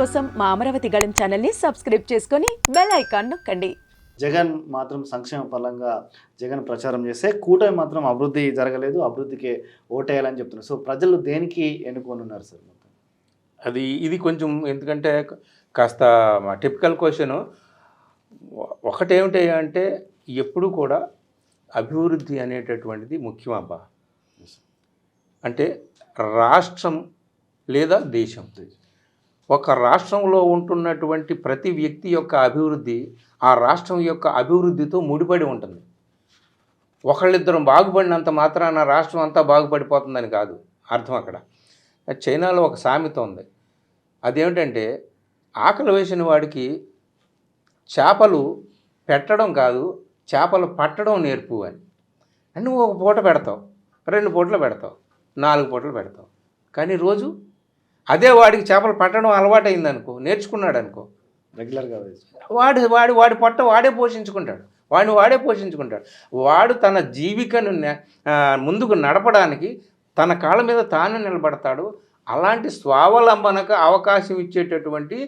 కోసం మా అమరావతి గళం ఛానల్ని సబ్స్క్రైబ్ చేసుకొని బెల్ ఐకాన్ నొక్కండి. జగన్ మాత్రం సంక్షేమ పరంగా జగన్ ప్రచారం చేస్తే కూటమి మాత్రం అభివృద్ధి జరగలేదు అభివృద్ధికి ఓటేయాలని చెప్తున్నారు. సో ప్రజలు దేనికి ఎన్నుకోనున్నారు సార్ మొత్తం? అది ఇది కొంచెం ఎందుకంటే కాస్త టిపికల్ క్వశ్చన్ ఒకటేమిటి అంటే ఎప్పుడు కూడా అభివృద్ధి అనేటటువంటిది ముఖ్యం అబ్బా అంటే రాష్ట్రం లేదా దేశం. ఒక రాష్ట్రంలో ఉంటున్నటువంటి ప్రతి వ్యక్తి యొక్క అభివృద్ధి ఆ రాష్ట్రం యొక్క అభివృద్ధితో ముడిపడి ఉంటుంది. ఒకళ్ళిద్దరం బాగుపడినంత మాత్రాన రాష్ట్రం అంతా బాగుపడిపోతుందని కాదు అర్థం అక్కడ. చైనాలో ఒక సామెత ఉంది. అదేమిటంటే ఆకలి వేసిన వాడికి చేపలు పెట్టడం కాదు చేపలు పట్టడం నేర్పు అని. అంటే నువ్వు ఒక పూట పెడతావు రెండు పూటలు పెడతావు నాలుగు పూటలు పెడతావు. కానీ రోజు అదే వాడికి చేపలు పట్టడం అలవాటు అయిందనుకో నేర్చుకున్నాడు అనుకో రెగ్యులర్గా వాడు వాడు వాడి పొట్ట వాడే పోషించుకుంటాడు. వాడిని వాడే పోషించుకుంటాడు. వాడు తన జీవికను ముందుకు నడపడానికి తన కాళ్ళ మీద తాను నిలబడతాడు. అలాంటి స్వావలంబనకు అవకాశం ఇచ్చేటటువంటి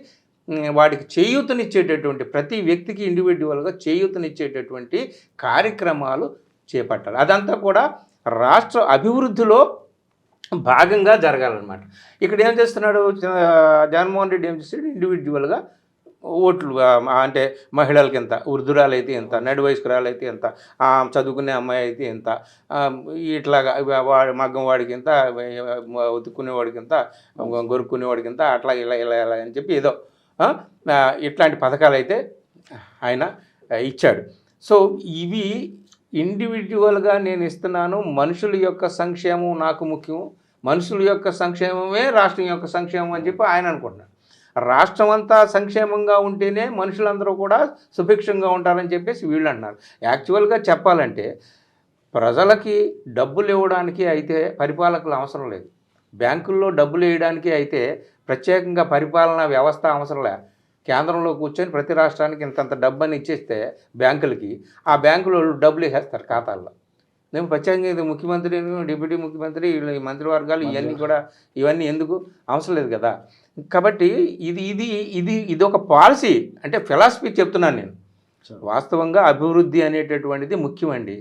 వాడికి చేయూతనిచ్చేటటువంటి ప్రతి వ్యక్తికి ఇండివిజువల్గా చేయూతనిచ్చేటటువంటి కార్యక్రమాలు చేపట్టాలి. అదంతా కూడా రాష్ట్ర అభివృద్ధిలో భాగంగా జరగాలన్నమాట. ఇక్కడ ఏం చేస్తున్నాడు జగన్మోహన్ రెడ్డి ఏం చేస్తాడు? ఇండివిజువల్గా ఓట్లు అంటే మహిళలకి ఎంత వృద్ధురాలు అయితే ఎంత నడు వయస్కురాలు అయితే ఎంత చదువుకునే అమ్మాయి అయితే ఎంత ఇట్లాగా వాడి మగ్గం వాడికి ఎంత ఉతుక్కునేవాడికి ఎంత గొరుక్కునేవాడికి ఎంత అట్లా ఇలా ఇలా ఇలా అని చెప్పి ఏదో ఇట్లాంటి పథకాలు అయితే ఆయన ఇచ్చాడు. సో ఇవి ఇండివిజువల్గా నేను ఇస్తున్నాను. మనుషుల యొక్క సంక్షేమం నాకు ముఖ్యం. మనుషుల యొక్క సంక్షేమమే రాష్ట్రం యొక్క సంక్షేమం అని చెప్పి ఆయన అనుకుంటున్నాడు. రాష్ట్రం అంతా సంక్షేమంగా ఉంటేనే మనుషులందరూ కూడా సుభిక్షంగా ఉంటారని చెప్పేసి వీళ్ళు అంటున్నారు. యాక్చువల్గా చెప్పాలంటే ప్రజలకి డబ్బులు ఇవ్వడానికి అయితే పరిపాలకులు అవసరం లేదు. బ్యాంకుల్లో డబ్బులు వేయడానికి అయితే ప్రత్యేకంగా పరిపాలనా వ్యవస్థ అవసరం లే. కేంద్రంలో కూర్చొని ప్రతి రాష్ట్రానికి ఇంతంత అని ఇచ్చేస్తే బ్యాంకులకి ఆ బ్యాంకులు డబ్బులు వేసేస్తారు ఖాతాల్లో. నేను ప్రత్యేకంగా ఇది ముఖ్యమంత్రి డిప్యూటీ ముఖ్యమంత్రి ఈ మంత్రివర్గాలు ఇవన్నీ కూడా ఇవన్నీ ఎందుకు? అవసరం లేదు కదా. కాబట్టి ఇది ఇది ఇది ఇది ఒక పాలసీ అంటే ఫిలాసఫీ చెప్తున్నాను నేను. వాస్తవంగా అభివృద్ధి అనేటటువంటిది ముఖ్యమండి.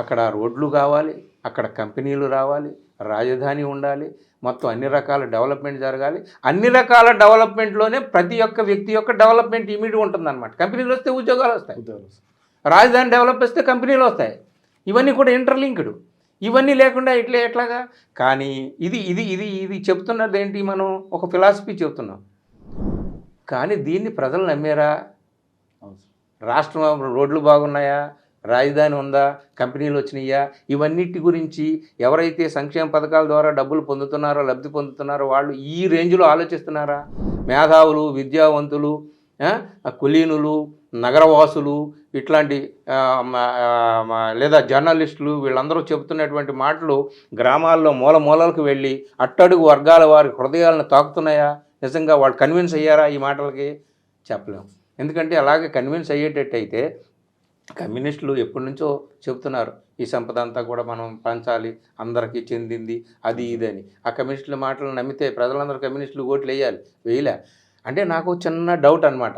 అక్కడ రోడ్లు కావాలి అక్కడ కంపెనీలు రావాలి రాజధాని ఉండాలి మొత్తం అన్ని రకాల డెవలప్మెంట్ జరగాలి. అన్ని రకాల డెవలప్మెంట్లోనే ప్రతి ఒక్క వ్యక్తి యొక్క డెవలప్మెంట్ ఇమీడియట్ ఉంటుందన్నమాట. కంపెనీలు వస్తే ఉద్యోగాలు వస్తాయి. రాజధాని డెవలప్ చేస్తే కంపెనీలు వస్తాయి. ఇవన్నీ కూడా ఇంటర్లింక్డ్ ఇవన్నీ లేకుండా ఇట్లే ఎట్లాగా? కానీ ఇది ఇది ఇది ఇది చెప్తున్నది ఏంటి మనం? ఒక ఫిలాసఫీ చెప్తున్నాం. కానీ దీన్ని ప్రజలు నమ్మారా? రాష్ట్రం రోడ్లు బాగున్నాయా? రాజధాని ఉందా? కంపెనీలు వచ్చినాయా? ఇవన్నిటి గురించి ఎవరైతే సంక్షేమ పథకాల ద్వారా డబ్బులు పొందుతున్నారో లబ్ధి పొందుతున్నారో వాళ్ళు ఈ రేంజ్లో ఆలోచిస్తున్నారా? మేధావులు విద్యావంతులు కులీనులు నగరవాసులు ఇట్లాంటి లేదా జర్నలిస్టులు వీళ్ళందరూ చెబుతున్నటువంటి మాటలు గ్రామాల్లో మూల మూలలకు వెళ్ళి అట్టడుగు వర్గాల వారి హృదయాలను తాకుతున్నాయా? నిజంగా వాళ్ళు కన్విన్స్ అయ్యారా ఈ మాటలకి? చెప్పలేము ఎందుకంటే అలాగే కన్విన్స్ అయ్యేటట్టయితే కమ్యూనిస్టులు ఎప్పటి నుంచో చెబుతున్నారు ఈ సంపద అంతా కూడా మనం పంచాలి అందరికీ చెందింది అది ఇది అని. ఆ కమ్యూనిస్టుల మాటలు నమ్మితే ప్రజలందరూ కమ్యూనిస్టులు ఓట్లు వేయాలి. వేయలే అంటే నాకు చిన్న డౌట్ అనమాట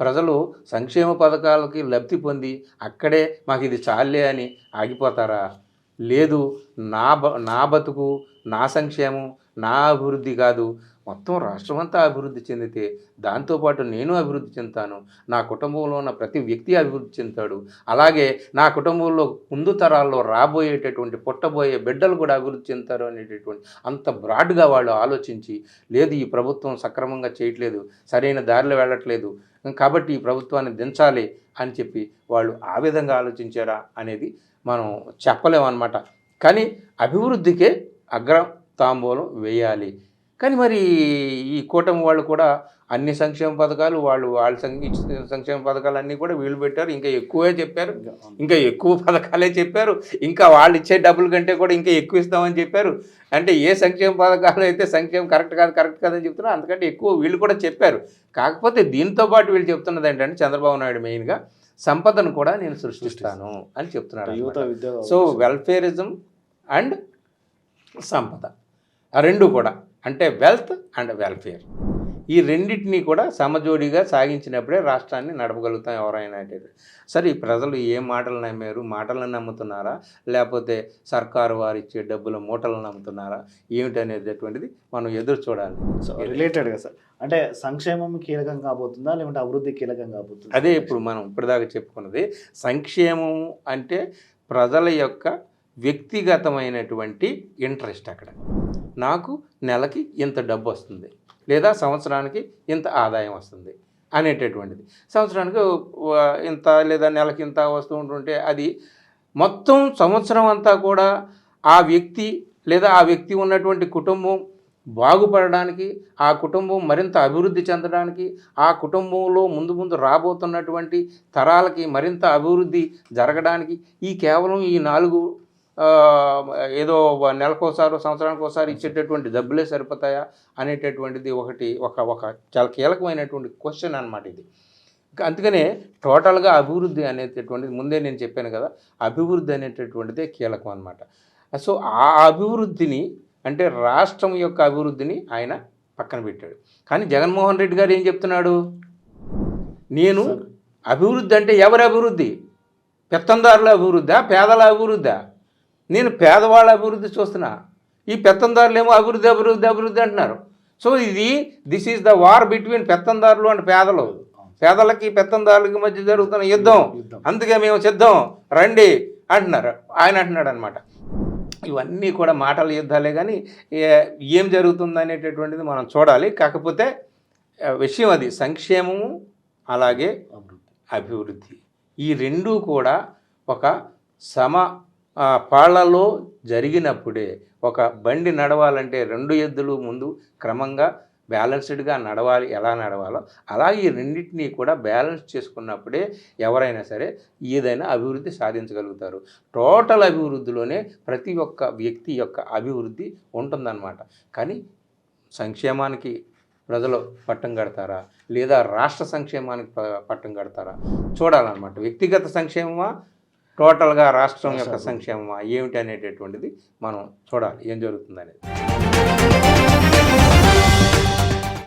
ప్రజలు సంక్షేమ పథకాలకి లబ్ధి పొంది అక్కడే మాకు ఇది చాలే అని ఆగిపోతారా? లేదు నా బ నా బతుకు నా సంక్షేమం నా అభివృద్ధి కాదు. మొత్తం రాష్ట్రం అంతా అభివృద్ధి చెందితే దాంతోపాటు నేను అభివృద్ధి చెందుతాను. నా కుటుంబంలో ఉన్న ప్రతి వ్యక్తి అభివృద్ధి చెందుతాడు. అలాగే నా కుటుంబంలో ముందు తరాల్లో రాబోయేటటువంటి పుట్టబోయే బిడ్డలు కూడా అభివృద్ధి చెందుతారు అనేటటువంటి అంత బ్రాడ్గా వాళ్ళు ఆలోచించి లేదు ఈ ప్రభుత్వం సక్రమంగా చేయట్లేదు సరైన దారిలో వెళ్ళట్లేదు కాబట్టి ఈ ప్రభుత్వాన్ని దించాలి అని చెప్పి వాళ్ళు ఆ విధంగా ఆలోచించారా అనేది మనం చెప్పలేమన్నమాట. కానీ అభివృద్ధికే అగ్ర తాంబూలం వేయాలి. కానీ మరి ఈ కూటమి వాళ్ళు కూడా అన్ని సంక్షేమ పథకాలు వాళ్ళు వాళ్ళ సంక్ష సంక్షేమ పథకాలు అన్నీ కూడా వీళ్ళు పెట్టారు. ఇంకా ఎక్కువే చెప్పారు. ఇంకా ఎక్కువ పథకాలే చెప్పారు. ఇంకా వాళ్ళు ఇచ్చే డబ్బుల కంటే కూడా ఇంకా ఎక్కువ ఇస్తామని చెప్పారు. అంటే ఏ సంక్షేమ పథకాలు అయితే సంక్షేమం కరెక్ట్ కాదు కరెక్ట్ కాదని చెప్తున్నారు అంతకంటే ఎక్కువ వీళ్ళు కూడా చెప్పారు. కాకపోతే దీంతో పాటు వీళ్ళు చెప్తున్నది ఏంటంటే చంద్రబాబు నాయుడు మెయిన్గా సంపదను కూడా నేను సృష్టిస్తాను అని. విద్యోగ సో వెల్ఫేరిజం అండ్ సంపద. ఆ రెండు కూడా. అంటే వెల్త్ అండ్ వెల్ఫేర్. ఈ రెండింటినీ కూడా సమజోడిగా సాగించినప్పుడే రాష్ట్రాన్ని నడపగలుగుతాం ఎవరైనా సరే ఈ ప్రజలు ఏ మాటలు నమ్మారు? మాటలను నమ్ముతున్నారా? లేకపోతే సర్కారు వారు ఇచ్చే డబ్బుల మూటలను నమ్ముతున్నారా? ఏమిటనేటటువంటిది మనం ఎదురు చూడాలి. సో రిలేటెడ్గా సార్. అంటే సంక్షేమం కీలకం కాబోతుందా? లేకుంటే అభివృద్ధి కీలకం కాబోతుందా? అదే ఇప్పుడు మనం ఇప్పటిదాకా చెప్పుకున్నది సంక్షేమం అంటే ప్రజల యొక్క వ్యక్తిగతమైనటువంటి ఇంట్రెస్ట్ అక్కడ. నాకు నెలకి ఇంత డబ్బు వస్తుంది లేదా సంవత్సరానికి ఇంత ఆదాయం వస్తుంది అనేటటువంటిది. సంవత్సరానికి ఇంత లేదా నెలకి ఇంత వస్తూ ఉంటుంటే అది మొత్తం సంవత్సరం అంతా కూడా ఆ వ్యక్తి లేదా ఆ వ్యక్తి ఉన్నటువంటి కుటుంబం బాగుపడడానికి ఆ కుటుంబం మరింత అభివృద్ధి చెందడానికి ఆ కుటుంబంలో ముందు ముందు రాబోతున్నటువంటి తరాలకి మరింత అభివృద్ధి జరగడానికి ఈ కేవలం ఈ నాలుగు ఏదో నెలకోసారి సంవత్సరానికి ఒకసారి ఇచ్చేటటువంటి డబ్బులే సరిపోతాయా అనేటటువంటిది ఒకటి ఒక ఒక చాలా కీలకమైనటువంటి క్వశ్చన్ అన్నమాట ఇది. అందుకనే టోటల్గా అభివృద్ధి అనేటటువంటిది ముందే నేను చెప్పాను కదా అభివృద్ధి అనేటటువంటిదే కీలకం అనమాట సో ఆ అభివృద్ధిని అంటే రాష్ట్రం యొక్క అభివృద్ధిని ఆయన పక్కన పెట్టాడు. కానీ జగన్మోహన్ రెడ్డి గారు ఏం చెప్తున్నాడు? నేను అభివృద్ధి అంటే ఎవరి అభివృద్ధి? పెత్తందారుల అభివృద్ధా? పేదల అభివృద్ధా? నేను పేదవాళ్ళ అభివృద్ధి చూస్తున్నా. ఈ పెత్తందారులు ఏమో అభివృద్ధి అభివృద్ధి అభివృద్ధి అంటున్నారు. సో ఇది this is the war between పెత్తందారులు and పేదలు. పేదలకి పెత్తందారులకి మధ్య జరుగుతున్న యుద్ధం. అందుకే మేము సిద్ధం. రండి అంటున్నారు. ఆయన అంటున్నాడు అనమాట ఇవన్నీ కూడా మాటల యుద్ధాలే కానీ ఏ- జరుగుతుంది అనేటటువంటిది మనం చూడాలి. కాకపోతే విషయం అది. సంక్షేమము అలాగే అభివృద్ధి. ఈ రెండూ కూడా ఒక సమ ఆ, పాళ్ళలో జరిగినప్పుడే ఒక బండి నడవాలంటే రెండు ఎద్దులు ముందు క్రమంగా బ్యాలెన్స్డ్గా నడవాలి ఎలా నడవాలో అలాగే ఈ రెండింటినీ కూడా బ్యాలెన్స్ చేసుకున్నప్పుడే ఎవరైనా సరే ఏదైనా అభివృద్ధి సాధించగలుగుతారు. టోటల్ అభివృద్ధిలోనే ప్రతి ఒక్క వ్యక్తి యొక్క అభివృద్ధి ఉంటుందన్నమాట. కానీ సంక్షేమానికి ప్రజలు పట్టం కడతారా? లేదా రాష్ట్ర సంక్షేమానికి ప- పట్టం కడతారా? చూడాలన్నమాట. వ్యక్తిగత సంక్షేమమా? టోటల్గా రాష్ట్రం యొక్క సంక్షేమమా? ఏమిటి అనేటటువంటిది మనం చూడాలి. ఏం జరుగుతుంది అనేది